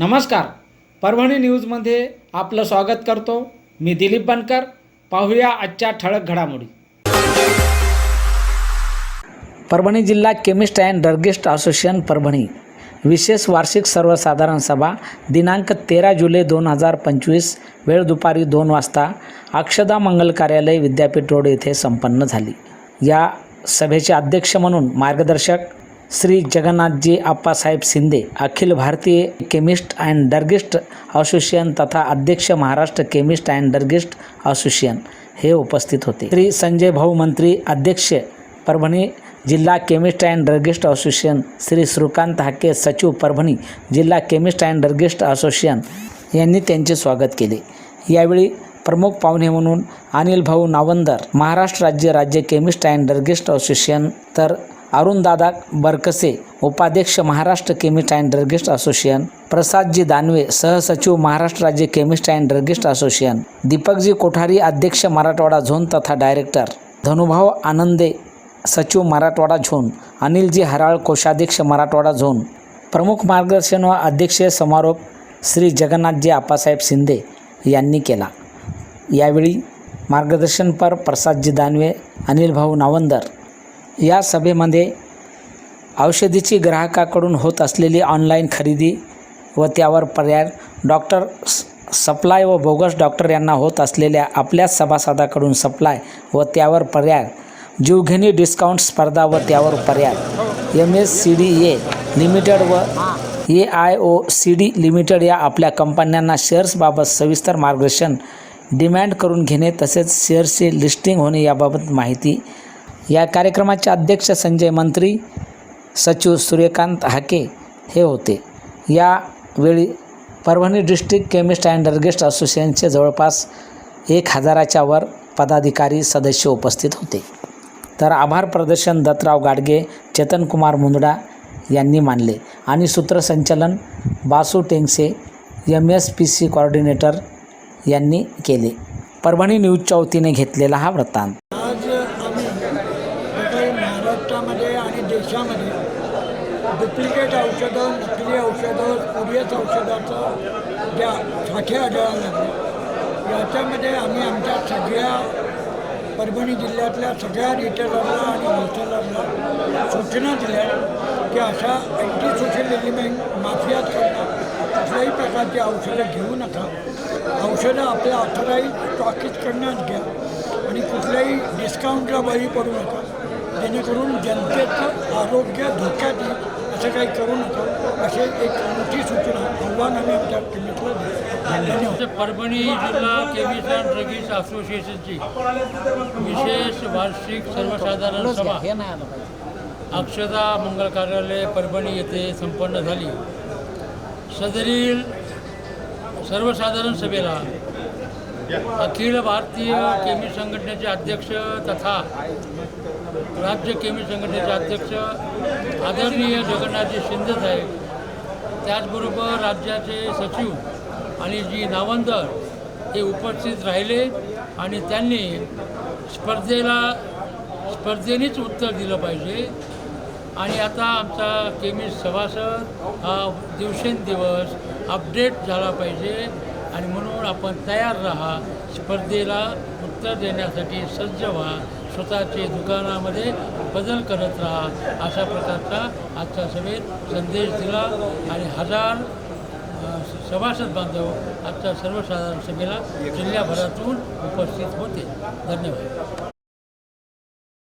नमस्कार. परभणी न्यूजमध्ये आपलं स्वागत करतो. मी दिलीप बनकर. पाहूया आजच्या ठळक घडामोडी. परभणी जिल्हा chemist and druggist association Parbhani. विशेष वार्षिक सर्वसाधारण सभा दिनांक तेरा जुलै दोन हजार पंचवीस वेळ दुपारी दोन वाजता अक्षदा मंगल कार्यालय विद्यापीठ रोड येथे संपन्न झाली. या सभेचे अध्यक्ष म्हणून मार्गदर्शक Shri Jagannathji Appasaheb Shinde Akhil Bharatiya chemist and druggist association तथा अध्यक्ष Maharashtra chemist and druggist association हे उपस्थित होते. श्री संजय भाऊ मंत्री अध्यक्ष परभणी जिल्हा chemist and druggist association Shri Shrikant Hake सचिव परभणी जिल्हा केमिस्ट अँड ड्रगिस्ट असोसिएशन यांनी त्यांचे स्वागत केले. यावेळी प्रमुख पाहुणे म्हणून अनिल भाऊ नावंदर महाराष्ट्र राज्य राज्य केमिस्ट अँड ड्रगिस्ट असोसिएशन तर अरुणदादा बरकसे उपाध्यक्ष Maharashtra chemist and druggist association Prasadji Danve सहसचिव महाराष्ट्र राज्य chemist and druggist association Deepakji Kothari अध्यक्ष मराठवाडा झोन तथा डायरेक्टर धनुभाव आनंदे सचिव मराठवाडा झोन अनिलजी हराळ कोषाध्यक्ष मराठवाडा झोन प्रमुख मार्गदर्शन व अध्यक्षीय समारोप श्री जगन्नाथजी आप्पासाहेब शिंदे यांनी केला. यावेळी मार्गदर्शनपर प्रसादजी दानवे अनिल भाऊ नावंदर या सभेमध्ये औषधीची ग्राहकाकडून होत असलेली ऑनलाईन खरेदी व त्यावर पर्याय डॉक्टर स- सप्लाय व बोगस डॉक्टर यांना होत असलेल्या आपल्याच सभासदाकडून सप्लाय व त्यावर पर्याय जीवघेणी डिस्काउंट स्पर्धा व त्यावर पर्याय. M S C D A limited व A I O C D limited या आपल्या कंपन्यांना शेअर्सबाबत सविस्तर मार्गदर्शन डिमॅन्ड करून घेणे तसेच शेअर्सचे लिस्टिंग होणे याबाबत माहिती या कार्यक्रमाचे अध्यक्ष संजय मंत्री सचिव सूर्यकांत हाके हे होते. यावेळी Parbhani district chemist and druggist असोसिएशनचे जवळपास एक हजाराच्या वर पदाधिकारी सदस्य उपस्थित होते. तर आभार प्रदर्शन दत्तराव गाडगे चेतनकुमार मुंदडा यांनी मानले. आणि सूत्रसंचलन Basu Tengse M S P C coordinator यांनी केले. परभणी न्यूजच्या वतीने घेतलेला हा वृत्तांत. महाराष्ट्रामध्ये आणि देशामध्ये डुप्लिकेट औषधं नकली औषधं स्पुरियस औषधाचं ज्या साठे आढळायला लागले याच्यामध्ये आम्ही आमच्या सगळ्या परभणी जिल्ह्यातल्या सगळ्या रिटेलरला आणि होलसेलरला सूचना दिल्या की अशा अँटी सोशल एलिमेंट माफियाकडनं कुठल्याही प्रकारची औषधं घेऊ नका. औषधं आपल्या ऑथराईज स्टॉकिस्टकडनंच घ्या आणि कुठल्याही डिस्काउंटला बळी पडू नका. जेणेकरून जनतेचं आरोग्य धोक्यात येईल असं काही करू नका. असे एक मोठी सूचना आव्हान आम्ही आमच्या धन्यवाद. परभणी जिल्हा केमिस्ट अँड ड्रगिस्ट असोसिएशनची विशेष वार्षिक सर्वसाधारण सभा. अक्षदा मंगल कार्यालय परभणी येथे संपन्न झाली. सदरील सर्वसाधारण सभेला अखिल भारतीय केमी संघटनेचे अध्यक्ष तथा राज्य केमी संघटनेचे अध्यक्ष आदरणीय जगन्नाथजी शिंदे साहेब त्याचबरोबर राज्याचे सचिव आणि जी नावंदर हे उपस्थित राहिले आणि त्यांनी स्पर्धेला स्पर्धेनेच उत्तर दिलं पाहिजे. आणि आता आमचा केमिस्ट सभासद हा दिवसेंदिवस अपडेट झाला पाहिजे. आणि म्हणून आपण तयार राहा स्पर्धेला उत्तर देण्यासाठी सज्ज व्हा स्वतःचे दुकानामध्ये बदल करत राहा अशा प्रकारचा आजच्या सभेत संदेश दिला आणि हजार सभासद बांधव आजच्या सर्वसाधारण सभेला जिल्ह्याभरातून उपस्थित होते. धन्यवाद.